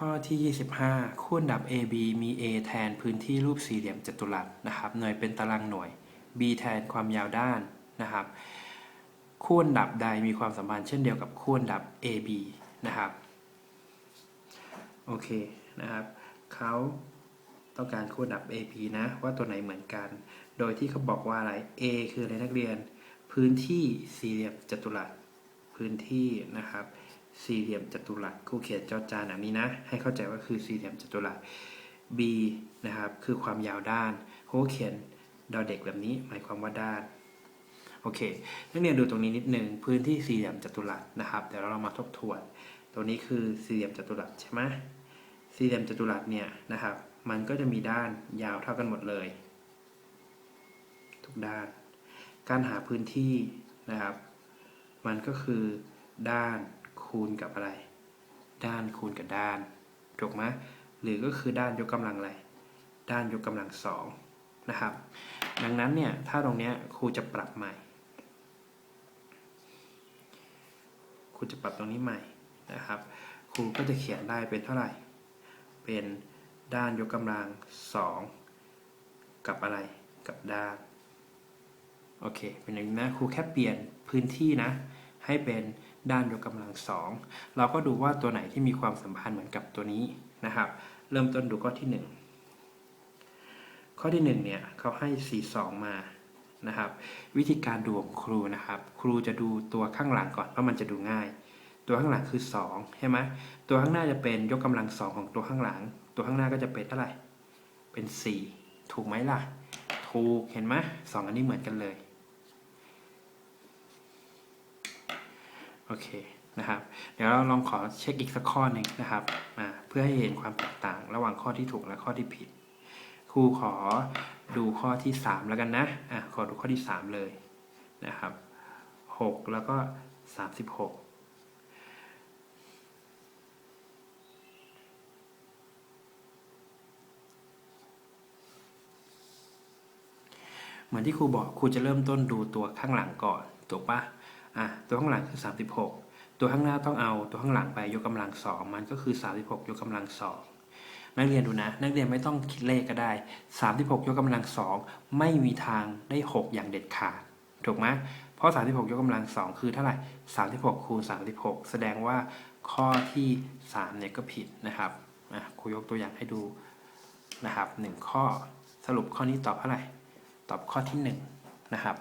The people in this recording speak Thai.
ข้อที่ 25 คู่อันดับ AB มี A แทนพื้นที่รูปสี่เหลี่ยมจัตุรัสนะครับ หน่วยเป็นตารางหน่วย B แทนความยาวด้านนะครับ คู่อันดับใดมีความสัมพันธ์เช่นเดียวกับคู่อันดับ AB นะครับ โอเคนะครับเขาต้องการคู่อันดับ AB นะว่าตัวไหนเหมือนกัน โดยที่เขาบอกว่าอะไร A คืออะไรนักเรียน พื้นที่สี่เหลี่ยมจัตุรัส พื้นที่นะครับ สี่เหลี่ยมจัตุรัสครูเขียนจอจานแบบนี้นะ ให้เข้าใจว่าคือสี่เหลี่ยมจัตุรัส B นะครับ คือความยาวด้านครูเขียนดอเด็กแบบนี้ หมายความว่าด้าน โอเค นักเรียนดูตรงนี้นิดนึง พื้นที่สี่เหลี่ยมจัตุรัสนะครับ เดี๋ยวเรามาทบทวนตัวนี้คือสี่เหลี่ยมจัตุรัสใช่ไหมสี่เหลี่ยมจัตุรัสเนี่ยนะครับ มันก็จะมีด้านยาวเท่ากันหมดเลย ทุกด้าน การหาพื้นที่นะครับ มันก็คือด้าน คูณกับอะไร ด้านคูณกับด้าน ถูกไหมหรือก็คือด้านยกกำลังอะไร ด้านยกกำลังสองนะครับ ดังนั้นเนี่ย ถ้าตรงเนี้ยครูจะปรับใหม่ ครูจะปรับตรงนี้ใหม่นะครับ ครูก็จะเขียนได้เป็นเท่าไหร่ เป็นด้านยกกำลังสองกับอะไร กับด้าน โอเค เป็นอย่างนี้นะ ครูแค่เปลี่ยนพื้นที่นะ ให้เป็น ด้านยกกำลังสองเราก็ดูว่าตัวไหนที่มีความสัมพันธ์เหมือนกับตัวนี้นะครับ เริ่มต้นดูข้อที่หนึ่งข้อที่หนึ่งเนี่ยเขาให้ 4 2 มานะครับ วิธีการดูของครูนะครับ ครูจะดูตัวข้างหลังก่อนเพราะมันจะดูง่าย ตัวข้างหลังคือ2ใช่ไหมตัวข้างหน้าจะเป็นยกกำลังสองของตัวข้างหลัง ตัวข้างหน้าก็จะเป็นเท่าไหร่เป็น 4 ถูกไหมล่ะ ถูกเห็นไหมสองอันนี้เหมือนกันเลย โอ เคนะครับ เดี๋ยวเราลองขอเช็คอีกสักข้อหนึ่งนะครับมาเพื่อให้เห็นความแตกต่าง ระหว่างข้อที่ถูกและข้อที่ผิด ครูขอดูข้อที่ 3 แล้วกันนะอะขอดูข้อที่ 3 เลยนะครับ 6 แล้วก็ 36เหมือนที่ครูบอกครูจะเริ่มต้นดูตัวข้างหลังก่อนถูกปะ อะตัวข้างหลังคือ 36 ตัวข้างหน้าต้องเอาตัวข้างหลังไปยกกำลังสองมันก็คือ 36 ยกกำลังสองนักเรียนดูนะ นักเรียนไม่ต้องคิดเลขก็ได้ 36 ยกกำลังสองไม่มีทางได้ 6 อย่างเด็ดขาดถูกไหมเพราะ 36 ยกกำลังสองคือเท่าไหร่ 36 คูณ 36 แสดงว่าข้อที่ 3 เนี่ยก็ผิดนะครับอะครูยกตัวอย่างให้ดูนะครับ 1 ข้อสรุปข้อนี้ตอบเท่าไหร่ ตอบข้อที่ 1 นะครับ